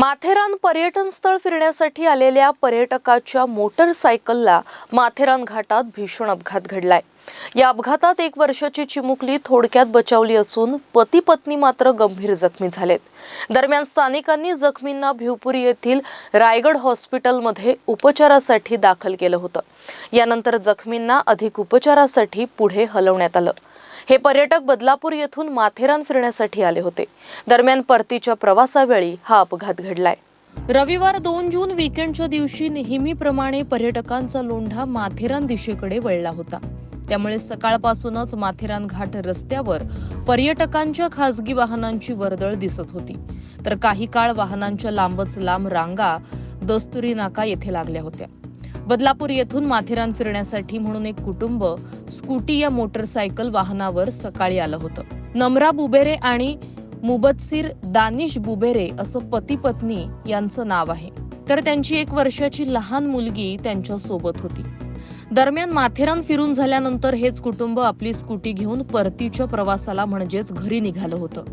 माथेरान पर्यटन स्थळ फिरण्यासाठी आलेल्या पर्यटकाच्या मोटरसायकलला माथेरान घाटात भीषण अपघात घडलाय. या अपघातात एक वर्षाची चिमुकली थोडक्यात बचावली असून पती पत्नी मात्र गंभीर जखमी झालेत. दरम्यान स्थानिकांनी जखमींना भिवपुरी येथील रायगड हॉस्पिटलमध्ये उपचारासाठी दाखल केलं होतं. यानंतर जखमींना अधिक उपचारासाठी पुढे हलवण्यात आलं. हे पर्यटक बदलापूर येथून माथेरान फिरण्यासाठी आले होते. दरम्यान परतीच्या प्रवासावेळी हा अपघात घडलाय. रविवार दोन जून विकेंडच्या दिवशी नेहमीप्रमाणे पर्यटकांचा लोंढा माथेरान दिशेकडे वळला होता. त्यामुळे सकाळपासूनच माथेरान घाट रस्त्यावर पर्यटकांच्या खासगी वाहनांची वर्दळ दिसत होती. तर काही काळ वाहनांच्या लांबच लांब रांगा दस्तुरी नाका येथे लागल्या होत्या. बदलापूर येथून माथेरान फिरण्यासाठी म्हणून एक कुटुंब स्कूटी या मोटरसायकल वाहनावर सकाळी आलं होतं. नमरा बुबेरे आणि मुबत्सीर दानिश बुबेरे असं पती पत्नी यांचं नाव आहे. तर त्यांची एक वर्षाची लहान मुलगी त्यांच्यासोबत होती. दरम्यान माथेरान फिरून झाल्यानंतर हेच कुटुंब आपली स्कूटी घेऊन परतीच्या प्रवासाला म्हणजेच घरी निघालं होतं.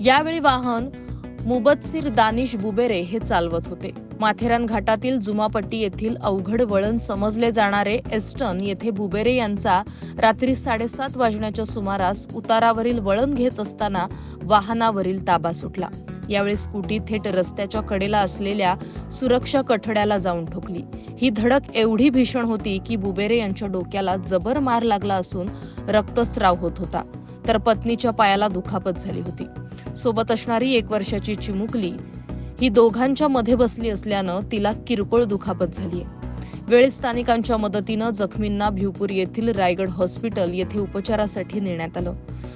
यावेळी वाहन मुबत्सीर दानिश बुबेरे हे चालवत होते. माथेरान घाटातील जुमापट्टी येथील अवघड वळण समजले जाणारे एस्टन येथे बुबेरे यांचा रात्री साडेसात वाजण्याच्या सुमारास उतारावरील वळण घेत असताना वाहनावरील ताबा सुटला. यावेळी स्कूटी थेट रस्त्याच्या कडेला असलेल्या सुरक्षा कठड्याला जाऊन ठोकली. ही धडक एवढी भीषण होती की बुबेरे यांच्या डोक्याला जबर मार लागला असून रक्तस्राव होत होता. तर पत्नीच्या पायाला दुखापत झाली होती. सोबत असणारी एक वर्षाची चिमुकली ही दोघांच्या मध्ये बसली असल्यानं तिला किरकोळ दुखापत झालीय. वेळेत स्थानिकांच्या मदतीनं जखमींना भिवपूर येथील रायगड हॉस्पिटल येथे उपचारासाठी नेण्यात आलं.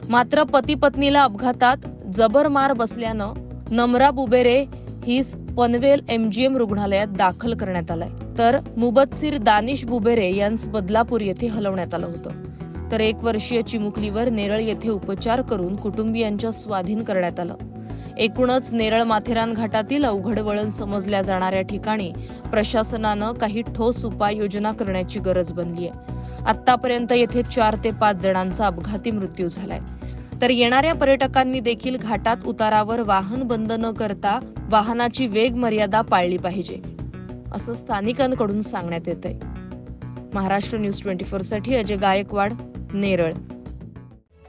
मात्र पती पत्नीला अपघातात जबर मार बसल्यानं नमरा बुबेरे हीच पनवेल एमजीएम रुग्णालयात दाखल करण्यात आलाय. तर मुबत्सीर दानिश बुबेरे यांस बदलापूर येथे हलवण्यात आलं होतं. तर एक वर्षीय चिमुकलीवर नेरळ येथे उपचार करून कुटुंबियांच्या स्वाधीन करण्यात आलं. एकूणच नेरळ माथेरान घाटातील अवघड वळण समजल्या जाणाऱ्या ठिकाणी प्रशासनानं काही ठोस उपाययोजना करण्याची गरज बनली आहे आतापर्यंत येथे चार ते पाच जणांचा अपघाती मृत्यू झालाय. तर येणाऱ्या पर्यटकांनी देखील घाटात उतारावर वाहन बंद न करता वाहनाची वेग मर्यादा पाळली पाहिजे. असं स्थानिकांकडून सांगण्यात येत आहे महाराष्ट्र न्यूज ट्वेंटी फोरसाठी Ajay Gaikwad Neral.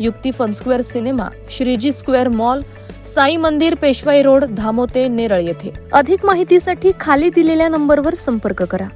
Yukti fun square cinema Shreeji square mall Sai Mandir Peshwai road धामोते Neral येथे. अधिक माहितीसाठी खाली दिलेल्या नंबरवर संपर्क करा.